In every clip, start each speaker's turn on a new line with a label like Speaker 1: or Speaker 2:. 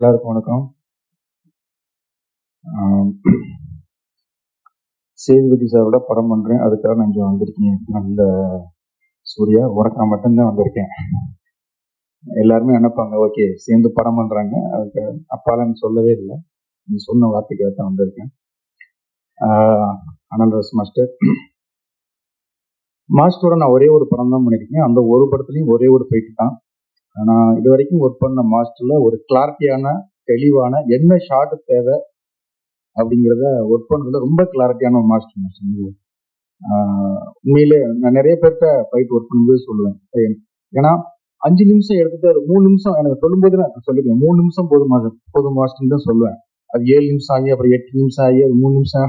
Speaker 1: எல்லாருக்கும் வணக்கம். சேதுபதி சாரோட படம் பண்றேன். அதுக்காக நான் இங்க வந்திருக்கேன். நல்ல சூர்யா உனக்கு மட்டும்தான் வந்திருக்கேன். எல்லாருமே நினைப்பாங்க ஓகே சேர்ந்து படம் பண்றாங்க. அதுக்கு அப்பாலாம் சொல்லவே இல்லை. நீ சொன்ன வார்த்தைக்காக தான் வந்திருக்கேன். ஆஹ், அனல்ராஜ் மாஸ்டர். மாஸ்டரோட நான் ஒரே ஒரு படம் தான் பண்ணியிருக்கேன் அந்த ஒரு படத்துலையும் ஒரே ஒரு போயிட்டு தான் நான் இது வரைக்கும் ஒர்க் பண்ண மாஸ்டர்ல ஒரு கிளாரிட்டியான தெளிவான என்ன ஷார்ட் தேவை? அப்படிங்கிறத ஒர்க் பண்ணுறதுல ரொம்ப கிளாரிட்டியான ஒரு மாஸ்டர் மாஸ்டர் உண்மையிலே நான் நிறைய பேர்கிட்ட ஃபைட் ஒர்க் பண்ணும்போது சொல்லுவேன். ஏன்னா அஞ்சு நிமிஷம் எடுத்துட்டு அது மூணு நிமிஷம் எனக்கு சொல்லும்போது நான் சொல்லிடுவேன் மூணு நிமிஷம் போதும் மாஸ்டர் போதும் மாஸ்டர்னு தான் சொல்லுவேன். அது ஏழு நிமிஷம் ஆகி அப்புறம் எட்டு நிமிஷம் ஆகி அது மூணு நிமிஷம்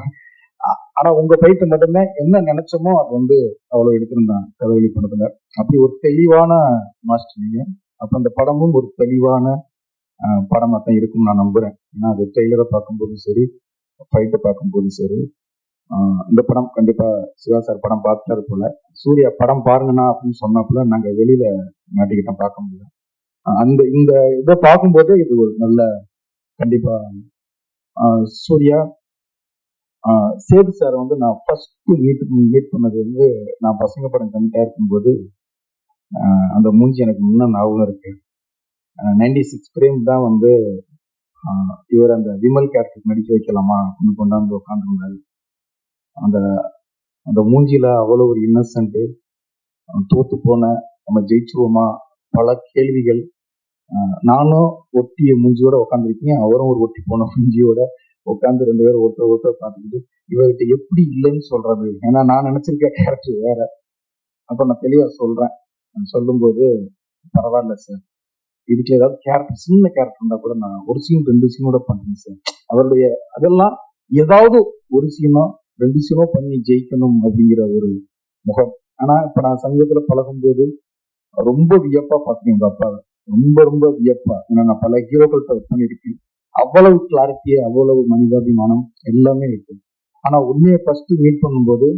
Speaker 1: ஆ- ஆனா உங்க ஃபைட் மட்டுமே என்ன நினைச்சோமோ அது வந்து அவ்வளவு எடுத்திருந்தாங்க கதவெளி படத்துல அப்படி ஒரு தெளிவான மாஸ்டர் நீங்க. அப்ப அந்த படமும் ஒரு தெளிவான படமாக தான் இருக்கும்னு நான் நம்புறேன். ஏன்னா அது ட்ரெய்லரை பார்க்கும்போதும் சரி ஃபைட்டை பார்க்கும்போதும் சரி இந்த படம் கண்டிப்பாக சிவா சார் படம் பார்த்துட்டாரு போல. சூர்யா படம் பாருங்கண்ணா அப்படின்னு சொன்னப்பல நாங்கள் வெளியில மாட்டிக்கிட்டோம் பார்க்க முடியல. அந்த இந்த இதை பார்க்கும்போது இது ஒரு நல்ல கண்டிப்பாக சூர்யா சேது சார் வந்து நான் ஃபர்ஸ்ட் மீட் மீட் பண்ணது வந்து நான் பசங்க படம் கம்மிட்டா இருக்கும்போது அந்த மூஞ்சி எனக்கு முன்ன ஞாபகம் இருக்கு. நைன்டி சிக்ஸ் பிரேம் தான் வந்து இவர் அந்த விமல் கேரக்டர் நடிக்க வைக்கலாமா அப்படின்னு கொண்டாந்து உட்காந்துருந்தாரு அந்த அந்த மூஞ்சியில் அவ்வளோ ஒரு இன்னசென்ட்டு தோத்து போன நம்ம ஜெயிச்சுவோமா பல கேள்விகள். நானும் ஒட்டிய மூஞ்சியோட உட்காந்துருக்கேன் அவரும் ஒரு ஒட்டி போன மூஞ்சியோட உட்காந்து ரெண்டு பேரும் ஒருத்தர் ஒருத்தர் பார்த்துக்கிட்டு இவர்கிட்ட எப்படி இல்லைன்னு சொல்றது? ஏன்னா நான் நினைச்சிருக்க கேரக்டர் வேற. அப்ப நான் தெளிவா சொல்றேன். சொல்லும்போது பரவாயில்ல சார் இதுக்கு ஏதாவது கேரக்டர் சின்ன கேரக்டர் இருந்தா கூட நான் ஒரு சீன் ரெண்டு சீனோட பண்ணுவேன் சார் அவருடைய அதெல்லாம் ஏதாவது ஒரு சீனோ ரெண்டு சீனோ பண்ணி ஜெயிக்கணும் அப்படிங்கிற ஒரு முகம். ஆனா இப்போ நான் சங்கத்தில் பழகும்போது ரொம்ப வியப்பா பார்த்தேன் உங்க அப்பா ரொம்ப ரொம்ப வியப்பா. ஏன்னா நான் பல ஹீரோக்கள்கிட்ட ஒர்க் பண்ணியிருக்கேன் அவ்வளவு கிளாரிட்டி அவ்வளவு மனிதாபிமானம் எல்லாமே இருக்கு. ஆனா உண்மையை ஃபர்ஸ்ட் மீட் பண்ணும்போது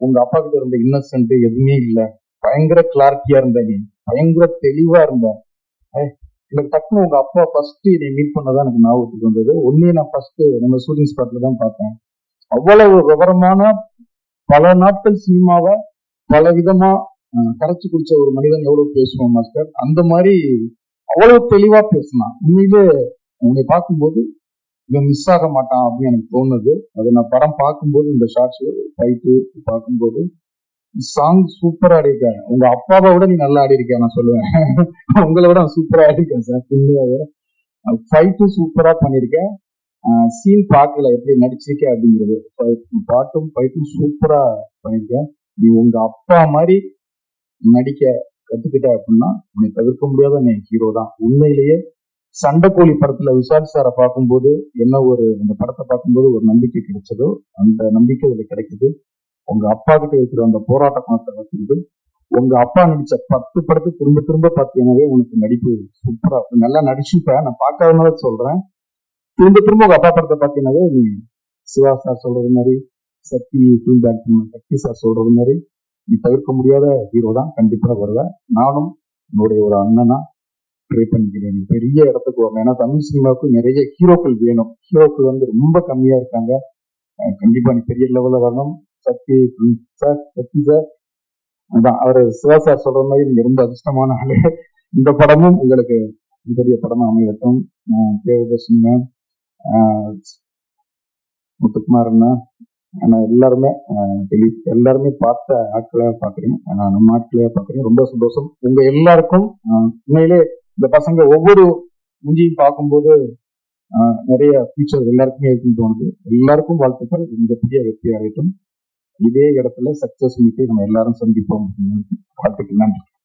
Speaker 1: உங்க அப்பா கிட்ட இருந்த இன்னசென்ட் எதுவுமே இல்லை. பயங்கர கிளாரிட்டியா இருந்த நீ பயங்கர தெளிவா இருந்த எனக்கு டக்குனு உங்க அப்பா ஃபர்ஸ்ட் என்னை மீட் பண்ணதான் எனக்கு ஞாபகத்துக்கு வந்தது. உண்மையை நான் ஃபர்ஸ்ட் நம்ம ஷூட்டிங் ஸ்பாட்ல தான் பார்த்தேன். அவ்வளவு விவரமான பல நாட்கள் சினிமாவை பல விதமா கரைச்சி கரைச்சு குடிச்ச ஒரு மனிதன் எவ்வளவு பேசுவான் மாஸ்டர் அந்த மாதிரி அவ்வளவு தெளிவா பேசினான். உண்மையிலே உன்னை பார்க்கும்போது இவன் மிஸ் ஆக மாட்டான் அப்படின்னு எனக்கு தோணுது. அது நான் படம் பார்க்கும்போது இந்த ஷார்ட்ஸ் ஃபைட்டு பார்க்கும்போது சாங் சூப்பரா ஆடிருக்க உங்க அப்பாவை விட நீ நல்லா ஆடிருக்க நான் சொல்லுவேன். உங்களை விட சூப்பரா ஆடிருக்கேன் சார் உண்மையாவே ஃபைட்டும் சூப்பரா பண்ணிருக்கேன் சீன் பார்க்கல எப்படி நடிச்சிருக்கேன் அப்படிங்கிறது. பாட்டும் ஃபைட்டும் சூப்பரா பண்ணிருக்கேன் நீ உங்க அப்பா மாதிரி நடிக்க கத்துக்கிட்ட அப்படின்னா உன்னை தவிர்க்க முடியாத நீ ஹீரோ தான். உண்மையிலேயே சண்டைக்கோழி படத்துல விஷால் சாரை பார்க்கும்போது என்ன ஒரு அந்த படத்தை பார்க்கும்போது ஒரு நம்பிக்கை கிடைச்சதோ அந்த நம்பிக்கை இதுல கிடைக்குது. உங்க அப்பா கிட்ட இருக்கிற அந்த போராட்ட குணத்தை வச்சுக்கிட்டு உங்க அப்பா நடிச்ச பத்து படத்தை திரும்ப திரும்ப பார்த்தீங்கன்னாவே உனக்கு நடிப்பு சூப்பரா இருக்கும். நல்லா நடிச்சுப்ப நான் பார்க்காதனால சொல்றேன். திரும்ப திரும்ப உங்க அப்பா படத்தை பார்த்தீங்கன்னாவே நீ சிவா சார் சொல்றது மாதிரி Sakthi film back Sakthi sir சொல்றது மாதிரி நீ தவிர்க்க முடியாத ஹீரோ தான். கண்டிப்பா வருவேன் நானும் என்னுடைய ஒரு அண்ணனா ட்ரை பண்ணிக்கிறேன். நீ பெரிய இடத்துக்கு வரணும். ஏன்னா தமிழ் சினிமாவுக்கு நிறைய ஹீரோக்கள் வேணும். ஹீரோக்கள் வந்து ரொம்ப கம்மியா இருக்காங்க. கண்டிப்பாக கண்டிப்பா நீ பெரிய லெவல்ல வரணும். சக்தி சார் சக்தி சார் அதான் அவர் சிவா சார் சொல்ற மாதிரி நீங்க ரொம்ப அதிர்ஷ்டமான ஆளு. இந்த படமும் உங்களுக்கு பெரிய படமா அமையட்டும். தேவதர்ஷன் முத்துக்குமார் அண்ணா. ஆனால் எல்லாருமே டெலி எல்லாருமே பார்த்த ஆட்களாக பார்க்குறேன் நான் நம்ம ஆட்களையாக பார்க்குறேன் ரொம்ப சந்தோஷம். உங்கள் எல்லாருக்கும் உண்மையிலே இந்த பசங்க ஒவ்வொரு முஞ்சியும் பார்க்கும்போது நிறைய ஃபியூச்சர் எல்லாருக்குமே இருக்குன்னு தோணுது. எல்லாருக்கும் வாழ்த்துக்கள். இந்த புதிய வெற்றி அடையட்டும் இதே இடத்துல சக்சஸ் மீட்டை நம்ம எல்லாரும் சந்திப்போம் வாழ்த்துக்கள். நன்றி.